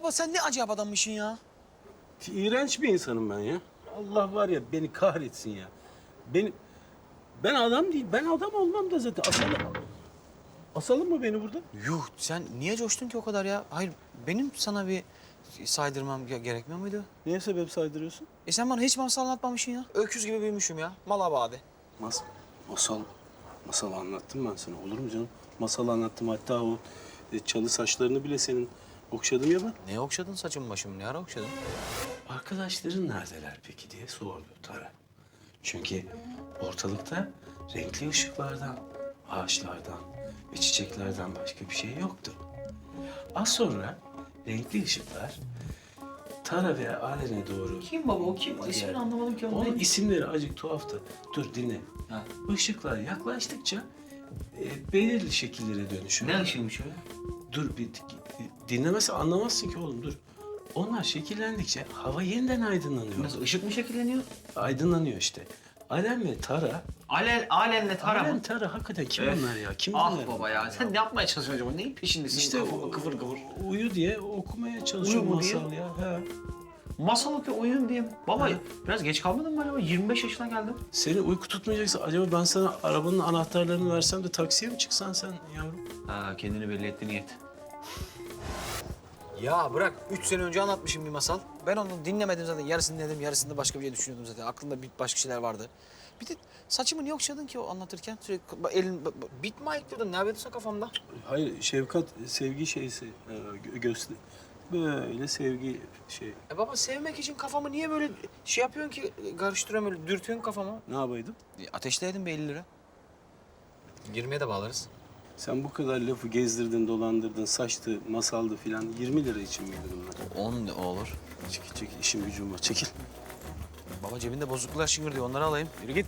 Baba sen ne acayip adammışsın ya. İğrenç bir insanım ben ya. Allah var ya beni kahretsin ya. Beni ben adam değil. Ben adam olmam da zaten. Asalım. Asalım mı beni burada? Yuh sen niye coştun ki o kadar ya? Hayır benim sana bir saydırmam ge- gerekmiyor muydu? Neye sebep saydırıyorsun? E sen bana hiç masal anlatmamışsın ya. Öküz gibi büyümüşüm ya. Malabadi. Mas masal. Masal anlattım ben sana. Olur mu canım? Masal anlattım. Hatta o e, çalı saçlarını bile senin okşadım ya ben. Ne okşadın saçımı başımı? Ne ara okşadın? Arkadaşların neredeler peki diye sordu Tara. Çünkü ortalıkta renkli ışıklardan, ağaçlardan ve çiçeklerden başka bir şey yoktu. Az sonra renkli ışıklar Tara ve Alen'e doğru... Kim baba o kim? İsmini anlamadım ki. Onun isimleri acık tuhaftı. Dur dinle. Ha. Işıklar yaklaştıkça e, belirli şekillere dönüşüyor. Ne ışığıymış öyle? Dur bir dinlemezsen anlamazsın ki oğlum dur. Onlar şekillendikçe hava yeniden aydınlanıyor. Nasıl ışık mı şekilleniyor? Aydınlanıyor işte. Alem ve Tara. Alen, alenle tara Alem mı? Tara hakikaten kim Öf. onlar ya? Kim Ah bunlar? baba ya sen ne yapmaya çalışıyorsun acaba? Neyin peşindesin? İşte o, kıvır kıvır. Uyu diye okumaya çalışıyorum Uyu mu diye? masal ya. He. Masal okuyor oyun diyeyim. Baba biraz geç kalmadın mı acaba? 25 yaşına geldim. Seni uyku tutmayacaksa acaba ben sana arabanın anahtarlarını versem de taksiye mi çıksan sen yavrum? Ha kendini belli etti niyet. Ya bırak. Üç sene önce anlatmışım bir masal. Ben onu dinlemedim zaten. Yarısını dinledim, yarısında başka bir şey düşünüyordum zaten. Aklımda bir başka şeyler vardı. Bir de saçımı niye okşadın ki o anlatırken? Sürekli elin... Bit mi ayıkladın? Ne yapıyorsun kafamda? Hayır Şefkat sevgi şeysi e, gö- göster. Böyle sevgi şey. E baba sevmek için kafamı niye böyle şey yapıyorsun ki? Karıştırıyorum öyle, dürtüyorsun kafamı. Ne yapaydım? E, Ateşleydin be 50 lira. 20'ye de bağlarız. Sen bu kadar lafı gezdirdin, dolandırdın, saçtı, masaldı filan 20 lira için miydi bunlar? 10 ne olur? Çekil çekil işim gücüm var çekil. Baba cebinde bozukluklar şıngır diyor. Onları alayım. Yürü git.